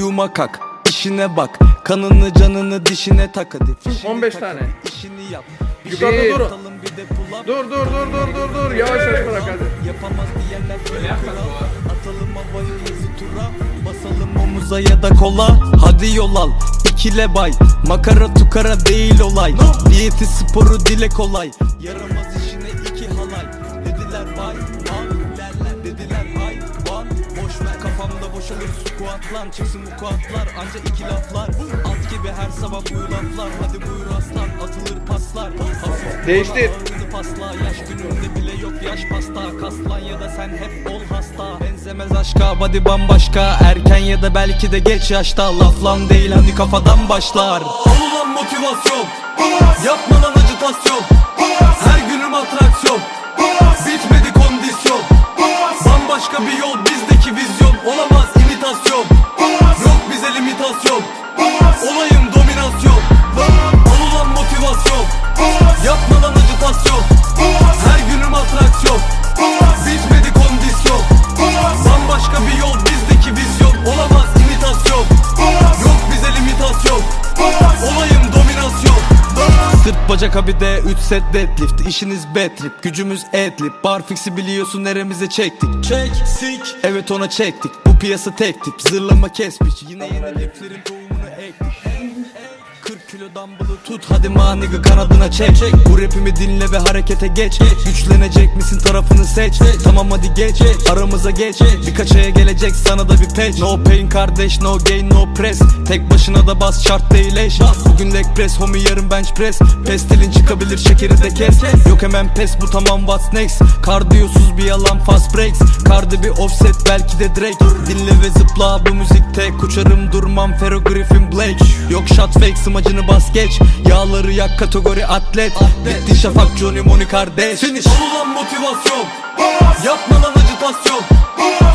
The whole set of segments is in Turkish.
uyuma kalk işine bak Kanını canını dişine tak hadi fişini 15 tak tane. hadi, işini yap Bir Yukarıda şey durun. atalım, bir de pull up. Dur dur dur dur dur dur. Yavaş yavaş bırak hadi. Yapamaz diyenler böyle kral Atalım havayı yazı tura Basalım omuza ya da kola Hadi yol al ikile bay Makara tukara değil olay Diyeti sporu dile kolay Yaramaz işine iki halay Dediler vay van boşalır squatlan Çıksın bu kuatlar anca iki laflar. At gibi her sabah bu laflar. Hadi buyur aslan atılır paslar. Hafif Değiştir. Pasla. Yaş günümde bile yok yaş pasta. Kaslan ya da sen hep ol hasta. Benzemez aşka body bambaşka. Erken ya da belki de geç yaşta. Laflan değil hani kafadan başlar. Al motivasyon. Yapma lan acitasyon. Her günüm atraksiyon. Bitmedi kondisyon. Bambaşka bir yol bacak abi de 3 set deadlift İşiniz bad trip gücümüz adlib Bar fix'i biliyorsun neremize çektik? Çek sik. Evet ona çektik. Bu piyasa tek tip Zırlama kes biç Yine yeni liflerin tohumunu ektik 40 kilo dumbbell'ı tut. Hadi maniga kanadına çek. Bu rapimi dinle ve harekete geç. Güçlenecek misin tarafını seç. Tamam hadi geç. Aramıza geç. Birkaç aya gelecek sana da bir patch. No pain kardeş no gain no press. Tek başına da bas şart değil eş. Bugün leg press homie yarın bench press. Pestilin çıkabilir şekeri de kes. Yok hemen pes bu tamam what's next? Kardiyosuz bir yalan fast breaks. Kardı bir offset belki de Drake. Dinle ve zıpla bu müzikte Kuçarım durmam Fero Griffin Blake. Yok shot fake smacını bas geç. Yağları yak kategori atlet. Bitti şafak Johnny Money kardeş. Finish. Ulan motivasyon. Yapma lan acitasyon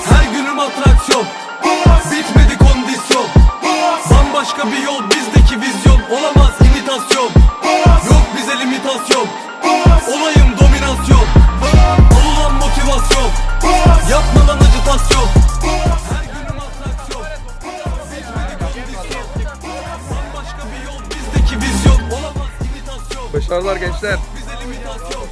Her günüm atraksiyon. Bitmedi Başarılar gençler. Bize limitasyon